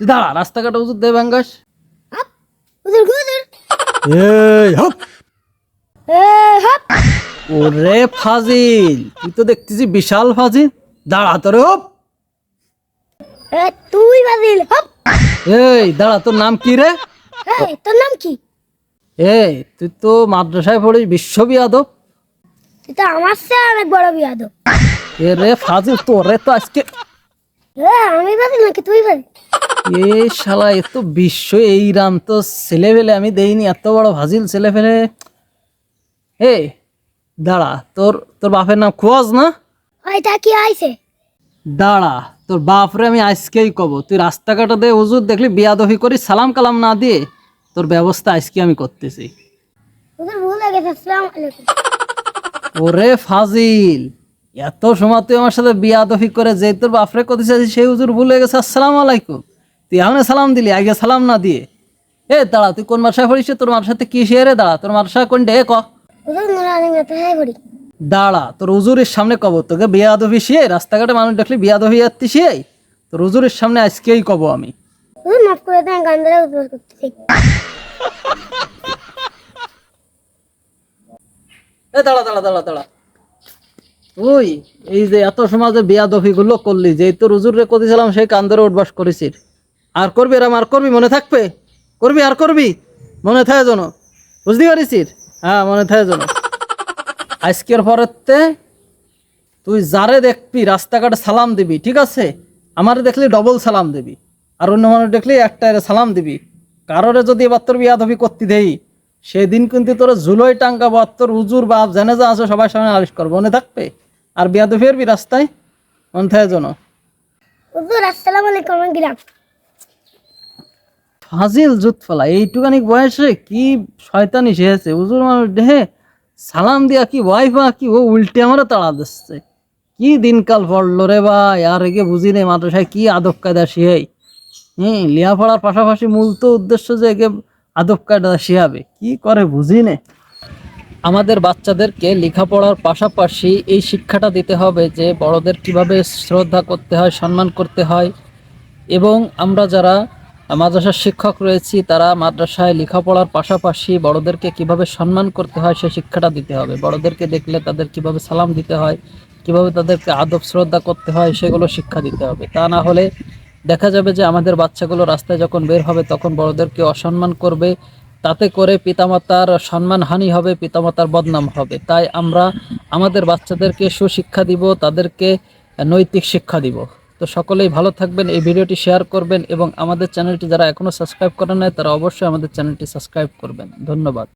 তুই দাঁড়া রাস্তাঘাটে উজুর দে হপ ওরে ফাজিল তুই তো দেখতেছি বিশাল ফাজিল। দাঁড়া তোরে হপ! তুই বাদিল হপ। এই দাঁড়া তোর নাম কি রে? তোর নাম কি? এই তুই তো মাদ্রাসায় পড়িস বিশ্ববিয়াদব তুই তো আমার চেয়ে অনেক বড় বিয়াদব এ রে ফাজিল তোরে তো আজকে আমি বাদিল নাকি? তুই বাদিল এ শালা এ তো বিশ্ব এই রাম তো ছেলে ফেলে আমি দেইনি এত বড় ভাজিল ছেলে ফেলে এ দাঁড়া তোর তোর বাপের নাম খোয়াজ না? ওইটা কি আইছে দাঁড়া তোর বাপরে আমি আজকেই কব তুই রাস্তাঘাটে দিয়ে হুজুর দেখলি বিয়াদফি করি সালাম কালাম না দিয়ে তোর ব্যবস্থা আজকে আমি করতেছি। গুজুর ভুল হয়ে গেছে আসসালামু আলাইকুম। ওরে ফাজিল এত সময় তুই আমার সাথে বিয়া বিয়াদফি করে যে তোর বাপরে করতে চাইছিস সেই হুজুর ভুলে গেছে আসসালামু আলাইকুম। তুই এখন সালাম দিলি আগে সালাম না দিয়ে। এ দাঁড়া তুই কোন মার্শায় পড়িস তোর মার্শাতে কি শেয়ারে? দাঁড়া তোর মার্শা কোন ডে? ক। দাঁড়া তোর হুজুরের সামনে কব তোকে বিয়া দফি শিয়ে রাস্তাঘাটে মানুষ দেখলি বিয়া দফি যাচ্ছি শিয়ে তোর হুজুরের সামনে আজকেই কব আমি। গুজুর মাফ করে দেন গান ধরে উপর করতেছি। এ দাঁড়া দাঁড়া দাঁড়া দাঁড়া। ওই, এই যে এত সমাজে বিয়া দফি গুলো করলি যে তোর হুজুর রে করেছিলাম সেই কান্দরে উঠবাস করেছিস। আর করবি এরম আর করবি, মনে থাকবে? করবি, আর করবি? মনে থাকে যেন। বুঝতে পারিস হ্যাঁ মনে থাকে যেন। আজকের পরেতে তুই যারে দেখবি, রাস্তাঘাটে সালাম দিবি, ঠিক আছে? আমারে দেখলি ডবল সালাম দিবি। আর অন্য মানুষ দেখলি একটা সালাম দিবি। কারোরে যদি এবার তোর বিয়া দফি করতে দেই, সেদিন কিন্তু তোর জুলোই টাঙ্কা বা তোর উজুর বাপ জেনে যা আছে সবার সামনে আলিশ করব। মনে থাকবে? আর বিয়া দফি এরবি রাস্তায়? থাকে যেন গুজুর আসসালামু আলাইকুম গেলাম। ফাজিল জুত ফেলা এইটুকানি বয়সে কি শয়তানি শেষে উজুর মানুষ দেহে সালাম দিয়া কি ওয়াইফা কি ও উল্টে আমারও তাড়া দিচ্ছে। কি দিনকাল পড়ল রে ভাই আর একে বুঝি নেই মাদ্রাসায় কি আদব কায়দা শিয়াই হ্যাঁ লিয়াপড়ার পাশাপাশি মূল তো উদ্দেশ্য যে একে আদব কায়দা শিয়াবে কি করে বুঝি নে আমাদের বাচ্চাদেরকে লেখাপড়ার পাশাপাশি এই শিক্ষাটা দিতে হবে যে বড়দের কীভাবে শ্রদ্ধা করতে হয়, সম্মান করতে হয়। এবং আমরা যারা মাদ্রাসার শিক্ষক রয়েছি, তারা মাদ্রাসায় লেখাপড়ার পাশাপাশি বড়দেরকে কীভাবে সম্মান করতে হয় সে শিক্ষাটা দিতে হবে। বড়দেরকে দেখলে তাদের কীভাবে সালাম দিতে হয়, কীভাবে তাদেরকে আদব শ্রদ্ধা করতে হয়, সেগুলো শিক্ষা দিতে হবে। তা না হলে দেখা যাবে যে আমাদের বাচ্চাগুলো রাস্তায় যখন বের হবে, তখন বড়দেরকে অসম্মান করবে তাতে করে পিতামাতার সম্মানহানি হবে, পিতামাতার বদনাম হবে। তাই আমরা আমাদের বাচ্চাদেরকে সুশিক্ষা দিব, তাদেরকে নৈতিক শিক্ষা দিব। তো সকলেই ভালো থাকবেন, এই ভিডিওটি শেয়ার করবেন এবং আমাদের চ্যানেলটি যারা এখনও সাবস্ক্রাইব করেন নাই, তারা অবশ্যই আমাদের চ্যানেলটি সাবস্ক্রাইব করবেন। ধন্যবাদ।